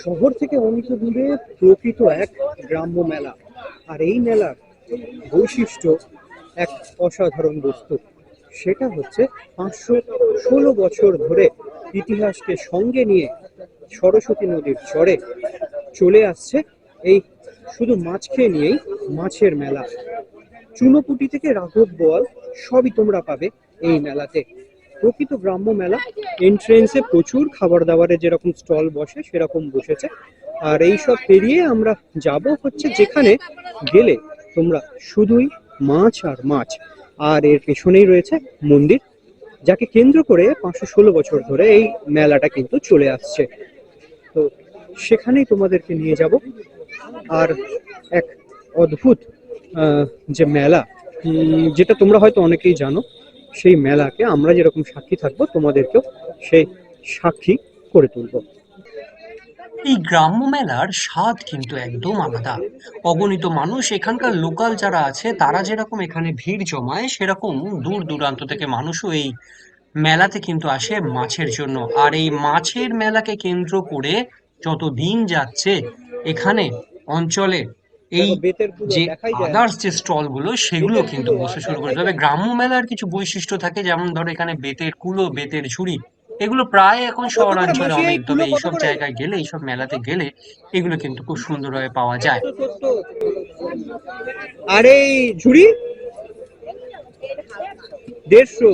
শহর থেকে অনেক দূরে প্রকৃত এক গ্রাম্য মেলা। আর এই মেলার বৈশিষ্ট্য এক অসাধারণ বস্তু। সেটা হচ্ছে পাঁচশো ষোলো বছর ধরে ইতিহাসকে সঙ্গে নিয়ে সরস্বতী নদীর চরে চলে আসছে এই শুধু মাছ খেয়ে নিয়েই মাছের মেলা। চুনোপুটি থেকে রাঘব বল সবই তোমরা পাবে এই মেলাতে। প্রকৃত গ্রাম্য মেলা। এন্ট্রেন্সে প্রচুর খাবার দাবারের যেরকম স্টল বসে, সেরকম বসেছে। আর এই সব পেরিয়ে আমরা যাব হচ্ছে যেখানে গেলে তোমরা শুধুই মাছ আর মাছ। আর এর পেছনেই রয়েছে মন্দির, যাকে কেন্দ্র করে পাঁচশো ষোলো বছর ধরে এই মেলাটা কিন্তু চলে আসছে। তো সেখানেই তোমাদেরকে নিয়ে যাব। আর এক অদ্ভুত যে মেলা যেটা তোমরা হয়তো অনেকেই জানো সেই মেলাকে আমরা যেরকম সাক্ষী থাকব, তোমাদেরকেও সেই সাক্ষী করে তুলবো। এই গ্রাম্য মেলার স্বাদ কিন্তু একদম আলাদা। অগণিত মানুষ এখানকার লোকাল যারা আছে, তারা যেরকম এখানে ভিড় জমায়, সেরকম দূর দূরান্ত থেকে মানুষও এই মেলাতে কিন্তু আসে মাছের জন্য। আর এই মাছের মেলাকে কেন্দ্র করে যত দিন যাচ্ছে, এখানে অঞ্চলে এই যে। আদার্স যে স্টলগুলো সেগুলো কিন্তু বসে শুরু করে তবে গ্রাম্য মেলার কিছু বৈশিষ্ট্য থাকে যেমন ধরো এখানে বেতের কুলো বেতের ঝুড়ি এগুলো প্রায় এখন শহরাঞ্চলে অনেক তবে এইসব জায়গায় গেলে এইসব মেলাতে গেলে এগুলো কিন্তু খুব সুন্দরভাবে পাওয়া যায়। আর এই ঝুড়ি? দেড়শো।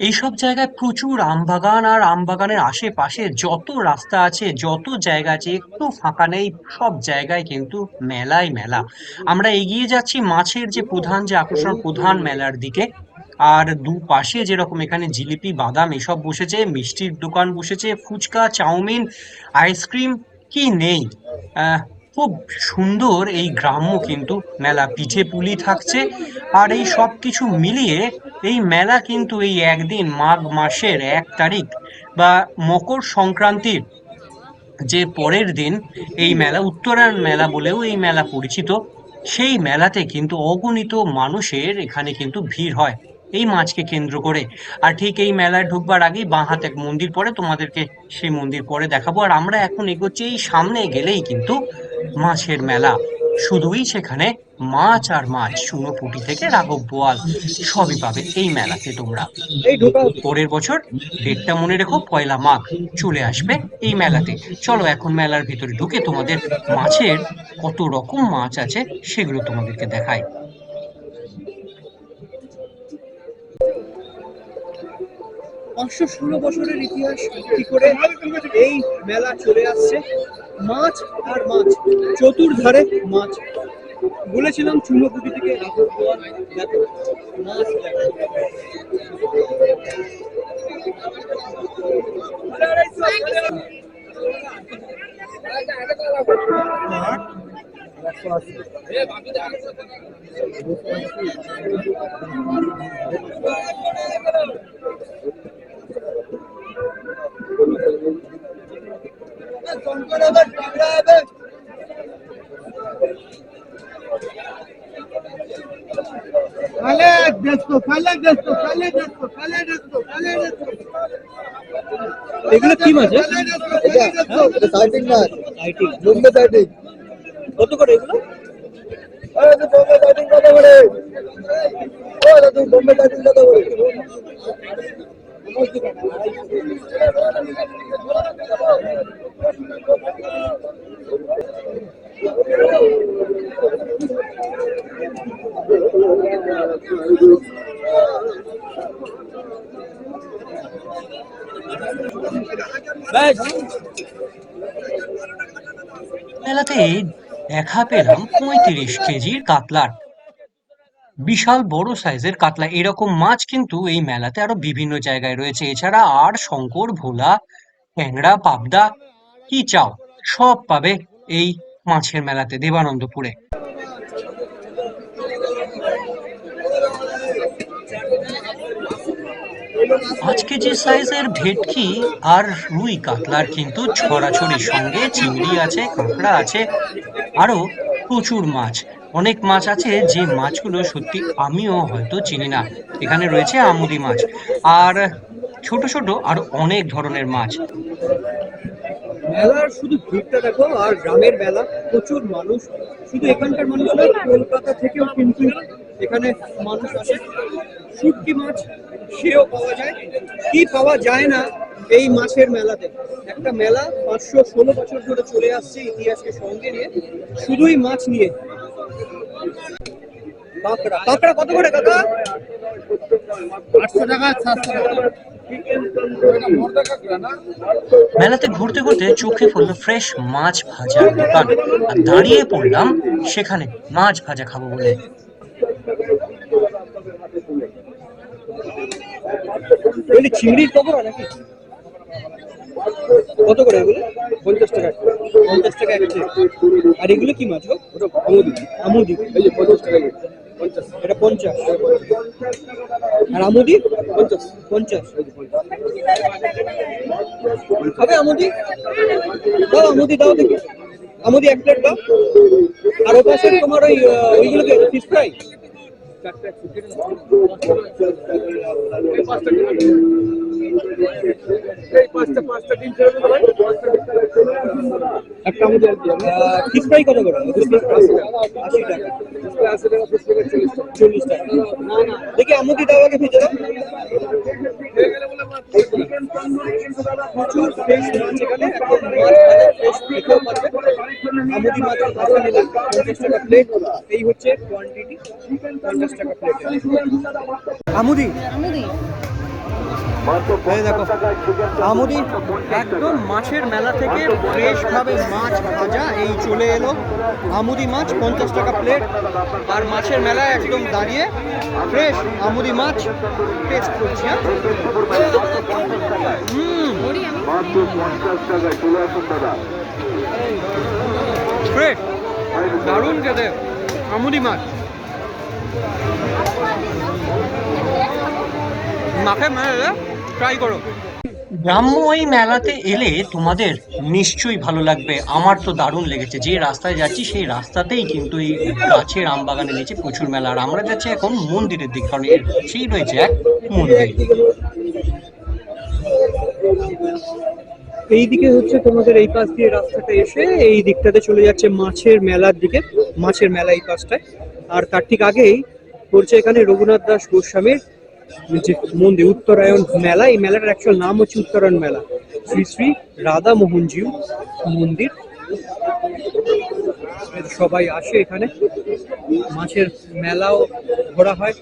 এইসব জায়গায় প্রচুর আমবাগান আর আমবাগানের আশেপাশে যত রাস্তা আছে, যত জায়গা আছে, একটু ফাঁকা নেই, সব জায়গায় কিন্তু মেলাই মেলা। আমরা এগিয়ে যাচ্ছি মাছের যে প্রধান, যে আকর্ষণ প্রধান মেলার দিকে। আর দুপাশে যেরকম এখানে জিলিপি, বাদাম এসব বসেছে, মিষ্টির দোকান বসেছে, ফুচকা, চাউমিন, আইসক্রিম, কি নেই? খুব সুন্দর এই গ্রাম্য কিন্তু মেলা। পিঠে পুলি থাকছে আর এই সব কিছু মিলিয়ে এই মেলা কিন্তু এই একদিন মাঘ মাসের এক তারিখ বা মকর সংক্রান্তির যে পরের দিন এই মেলা, উত্তরায়ণ মেলা বলেও এই মেলা পরিচিত, সেই মেলাতে কিন্তু অগণিত মানুষের এখানে কিন্তু ভিড় হয় এই মাছকে কেন্দ্র করে। আর ঠিক এই মেলায় ঢুকবার আগেই বাঁ হাতে এক মন্দির পরে তোমাদেরকে সেই মন্দির পরে দেখাবো। আর আমরা এখন এগোচ্ছি এই সামনে গেলেই কিন্তু মাছের মেলা। শুধুই সেখানে মাছ আর মাছ শুনো পুটি থেকে রাঘব বোয়াল সবই পাবে এই মেলাতে তোমরা। পরের বছর ডেটটা মনে রেখো পয়লা মাঘ চলে আসবে এই মেলাতে। চলো এখন মেলার ভিতরে ঢুকে তোমাদের মাছের কত রকম মাছ আছে সেগুলো তোমাদেরকে দেখাই। পাঁচশো ষোলো বছরের ইতিহাস কি করে এই মেলা চলে আসছে? মাছ আর মাছ, চতুর্ধারে মাছ। বলেছিলাম চুনোপুটি থেকে এগুলো কি মাছ. সাইটিং মাছ। বোম্বে সাইটিং। কত করে এগুলো? আরে তুই বোম্বে সাইটিং কত করে ও দাদা তুই বোম্বে সাইটিং কত করে মেলাতে দেখা পেলাম পঁয়ত্রিশ কেজির কাতলার বিশাল বড় সাইজের কাতলা। এরকম মাছ কিন্তু এই মেলাতে আরও বিভিন্ন জায়গায় রয়েছে। এছাড়া আর, শঙ্কর, ভোলা, ট্যাংরা, পাবদা কি চাও সব পাবে এই মাছের মেলাতে দেবানন্দপুরে। পাঁচ কেজি সাইজের ভেটকি আর রুই কাতলার কিন্তু ছড়াছড়ির সঙ্গে চিংড়ি আছে, কাঁকড়া আছে, আরও প্রচুর মাছ। অনেক মাছ আছে যে মাছগুলো সত্যি আমিও হয়তো চিনি না। এখানে রয়েছে আমুদি মাছ আর ছোট ছোট আর অনেক ধরনের মাছ। মেলার শুধু ভিড়টা দেখো, আর গ্রামের মেলা, প্রচুর মানুষ। শুধু এখানকার মানুষ কলকাতা থেকেও কিন্তু এখানে মানুষ আসে। শুটকি মাছ সেও পাওয়া যায়। কি পাওয়া যায় না এই মাছের মেলাতে? একটা মেলা পাঁচশো ষোলো বছর ধরে চলে আসছে ইতিহাসকে সঙ্গে নিয়ে। শুধুই মাছ নিয়ে। কাঁকড়া কাঁকড়া কত করে কাকা? আটশো টাকা সাতশো টাকা। মেলাতে ঘুরতে ঘুরতে চোখে পড়ল ফ্রেশ মাছ ভাজার দোকান। আর দাঁড়িয়ে পড়লাম সেখানে মাছ ভাজা খাব বলে। এগুলি চিংড়ির পকোড়া নাকি? কত করে এগুলো? পঞ্চাশ টাকা পঞ্চাশ টাকা এক। আর এগুলো কি মাছ গো আমুদি। আমুদি। এই যে পঞ্চাশ টাকা পঞ্চাশ। এটা পঞ্চাশ। আর আমুদি? পঞ্চাশ। পঞ্চাশ। খাবে আমুদি? দাও আমুদি দাও দেখি। আমুদি এক প্লেট দাও। আর ও পাশে তোমার ওই ওইগুলো ফিশ ফ্রাই একটা আমাদের ফিশ ফ্রাই কত করে আশি টাকা। চল্লিশ টাকা? দেখি আমুদি দাও আগে ভেজে দাও প্রচুর ফ্রেশ মাছ এখানে একদম মাছ ফ্রেশ খেতেও পারবে আমুদি মাছ পঞ্চাশ টাকা প্লেট এই হচ্ছে কোয়ান্টিটি পঞ্চাশ টাকা প্লেট আমুদি। আমুদি। এই দেখো আমুদি একদম মাছের মেলা থেকে ফ্রেশ ভাবে মাছ ভাজা এই চলে এলো। আমুদি মাছ পঞ্চাশ টাকা প্লেট আর মাছের মেলায় একদম দাঁড়িয়ে ফ্রেশ আমুদি মাছ টেস্ট করছি হ্যাঁ? হুম ফ্রেশ দারুণ খেতে। আমুদি মাছ। মাখে মেলে ট্রাই করো। গ্রাম্য এই মেলাতে এলে তোমাদের নিশ্চয়ই ভালো লাগবে। আমার তো দারুণ লেগেছে। যে রাস্তায় যাচ্ছি, সেই রাস্তাতেই কিন্তু এই গাছের আম বাগানে নিচে প্রচুর মেলা। আর আমরা যাচ্ছি এখন মন্দিরের দিক। কারণ এর সেই রয়েছে এক মন্দির। এই দিকে হচ্ছে তোমাদের এই পাশ দিয়ে রাস্তাটা এসে এই দিকটাতে চলে যাচ্ছে মাছের মেলার দিকে, মাছের মেলা এই পাশটায়। আর তার ঠিক আগেই পড়ছে এখানে রঘুনাথ দাস গোস্বামীর যে মন্দির, উত্তরায়ণ মেলা। এই মেলাটার অ্যাকচুয়াল নাম হচ্ছে উত্তরায়ণ মেলা। শ্রী শ্রী রাধা মোহনজিউ মন্দির। সবাই আসে এখানে। মাছের মেলাও ঘোরা হয়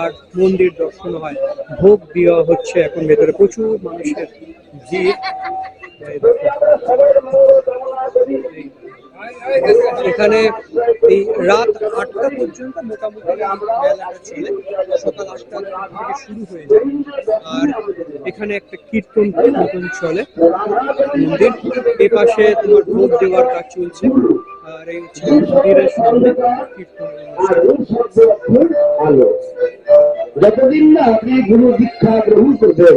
আর মন্দির দর্শনও হয়। ভোগ দেওয়া হচ্ছে এখন ভেতরে। প্রচুর মানুষের ভিড়। এখানে এই রাত আটটা পর্যন্ত মোটামুটি মেলাটা সকাল আটটা থেকে শুরু হয়ে যায়। আর এখানে একটা কীর্তন মতন চলে। মন্দির। এ পাশে তোমার ভোগ দেওয়ার কাজ চলছে। আর এই হচ্ছে মন্দিরের সামনে কীর্তন যতদিন না আপনি গুরু দীক্ষা গ্রহণ করবেন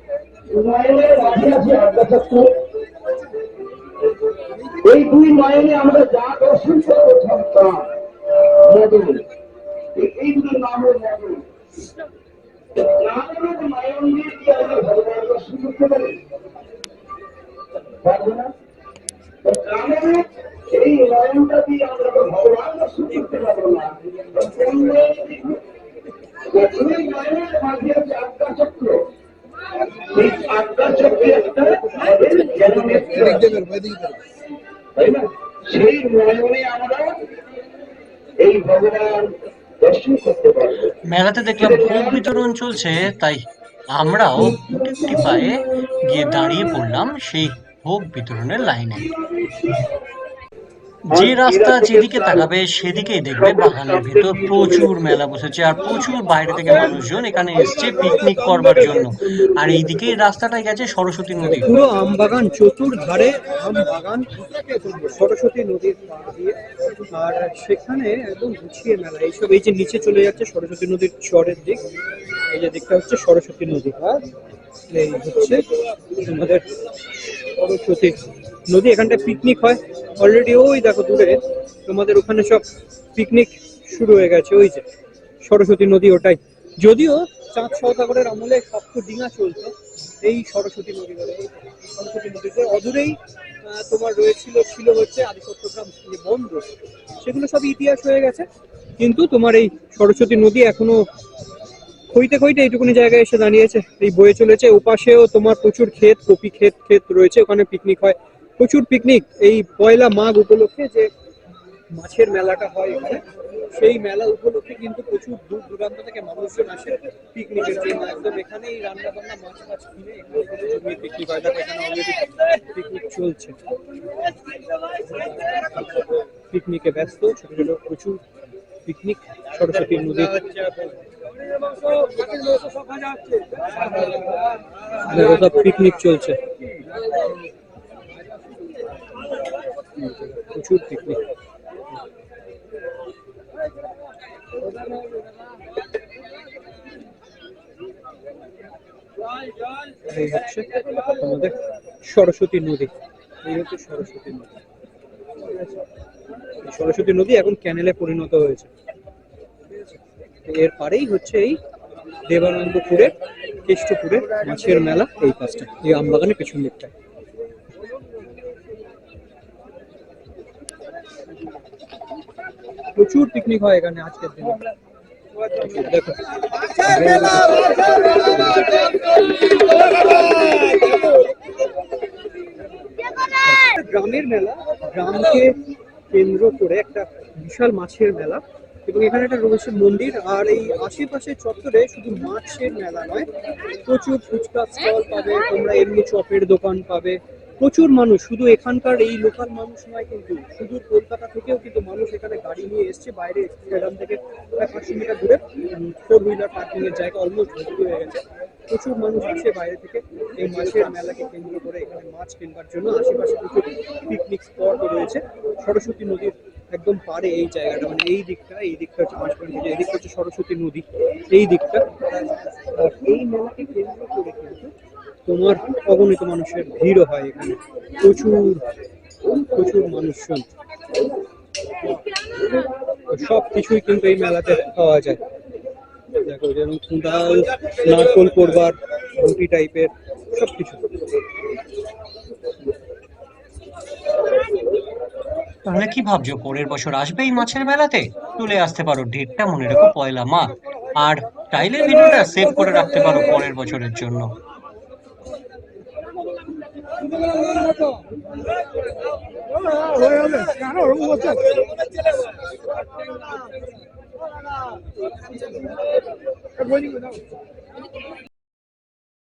এই দুই নয়নে আমরা যা দর্শন করব সন্তান এই- দুটোর নাম হল দিয়ে আমরা ভগবান এই নয়নটা দিয়ে আমরা ভগবান দর্শন করতে পারব না তো কোন নয়ন দিয়ে? তো দুই নয়নের মাঝে আছে আজ্ঞা চক্র এই আজ্ঞা চক্রে একটা আমাদের তাই না? সেই আমরা এই ভগবান দর্শন করতে পারব। মেলাতে দেখলাম ভোগ বিতরণ চলছে তাই আমরাও পায়ে গিয়ে দাঁড়িয়ে পড়লাম সেই ভোগ বিতরণের লাইনে। যে রাস্তা যেদিকে তাকাবে, সেদিকেই দেখবে বাগানের ভিতর প্রচুর মেলা বসেছে আর প্রচুর বাইরে থেকে মানুষজন এখানে এসছে পিকনিক করবার জন্য। আর এইদিকে এই রাস্তাটাই গেছে সরস্বতী নদী পুরো আম বাগান, চতুর্ধারে আম বাগান। সরস্বতী নদীর আর সেখানে একদম গুছিয়ে মেলা। এইসব এই যে নিচে চলে যাচ্ছে সরস্বতী নদীর চরের দিক। এই যে দিকটা হচ্ছে সরস্বতী নদী আর এই হচ্ছে আমাদের সরস্বতী নদী এখানটা পিকনিক হয়। অলরেডি ওই দেখো দূরে, তোমাদের ওখানে সব পিকনিক শুরু হয়ে গেছে, ওই যে সরস্বতী নদী ওটাই। যদিও চাঁদ সওদাগরের আমলে সপ্ত ডিঙা চলতো, এই সরস্বতী নদী বলে। সরস্বতী নদীতে অদূরেই তোমার রয়েছিল, ছিল হচ্ছে আদি চট্টগ্রাম যে বন্দর। সেগুলো সব ইতিহাস হয়ে গেছে, কিন্তু তোমার এই সরস্বতী নদী এখনও খইতে খইতে এইটুকুনি জায়গায় এসে দাঁড়িয়েছে, এই বয়ে চলেছে। ওপাশেও তোমার প্রচুর ক্ষেত, কপি ক্ষেত ক্ষেত রয়েছে, ওখানে পিকনিক হয়। প্রচুর পিকনিক এই পয়লা মাঘ উপলক্ষে যে মাছের মেলাটা হয় এখানে সেই মেলা উপলক্ষে কিন্তু প্রচুর দূর দূরান্ত থেকে মানুষজন আসে পিকনিকের জন্য। একদম এখানেই রান্না বান্না মাছ ফাছ কিনে এখানে পিকনিক হয়। দেখো এখানে অলরেডি পিকনিক চলছে। পিকনিকে ব্যস্ত ছোট ছোট প্রচুর পিকনিক সরস্বতী নদীর দেখো সব পিকনিক প্রচুর পিকনিক এই হচ্ছে আমাদের সরস্বতী নদী। এই হচ্ছে সরস্বতী নদী। সরস্বতী নদী এখন ক্যানেলে পরিণত হয়েছে। এর পারেই হচ্ছে এই দেবানন্দপুরের কেষ্টপুরের মাছের মেলা এই পাশটা, এই আমবাগানের পেছন দিকটায়। প্রচুর পিকনিক হয় এখানে আজকের দিনে। দেখো। গ্রামের মেলা গ্রামকে কেন্দ্র করে একটা বিশাল মাছের মেলা এবং এখানে একটা রয়েছে মন্দির আর এই আশেপাশে চত্বরে শুধু মাছের মেলা নয় প্রচুর ফুচকা স্টল পাবে তোমরা এমনি চপের দোকান পাবে। প্রচুর মানুষ, শুধু এখানকার এই লোকাল মানুষ নয় কিন্তু শুধু কলকাতা থেকেও কিন্তু মানুষ এখানে গাড়ি নিয়ে এসছে, বাইরে স্টেডিয়াম থেকে প্রায় পাঁচশো মিটার দূরে। ফোর হুইলার পার্কিং এর জায়গা অলমোস্ট ভর্তি হয়ে গেছে। প্রচুর মানুষ আসে বাইরে থেকে। এই মাছের মেলাকে কেন্দ্র করে এখানে মাছ কিনবার জন্য আশেপাশে প্রচুর পিকনিক স্পট রয়েছে। সরস্বতী নদীর একদম পারে এই জায়গাটা মানে এই দিকটা এই দিকটা হচ্ছে মাঝখান থেকে এই দিকটা হচ্ছে সরস্বতী নদী, এই দিকটা। এই মেলাকে কেন্দ্র করে কিন্তু তোমার অগণিত মানুষের ভিড়ও হয় এখানে। প্রচুর প্রচুর মানুষজন। সব কিছুই কিন্তু এই মেলাতে পাওয়া যায়। দেখো যেমন কুদাল নারকোল করবার, রুটি টাইপের সব কিছু তাহলে কি ভাবছ, পরের বছর আসবে এই মাছের মেলাতে? চলে আসতে পারো, ডেটটা মনে রেখো পয়লা মাঘ। আর চাইলে ভিডিওটা সেভ করে রাখতে পারো পরের বছরের জন্য। হয়ে যাবে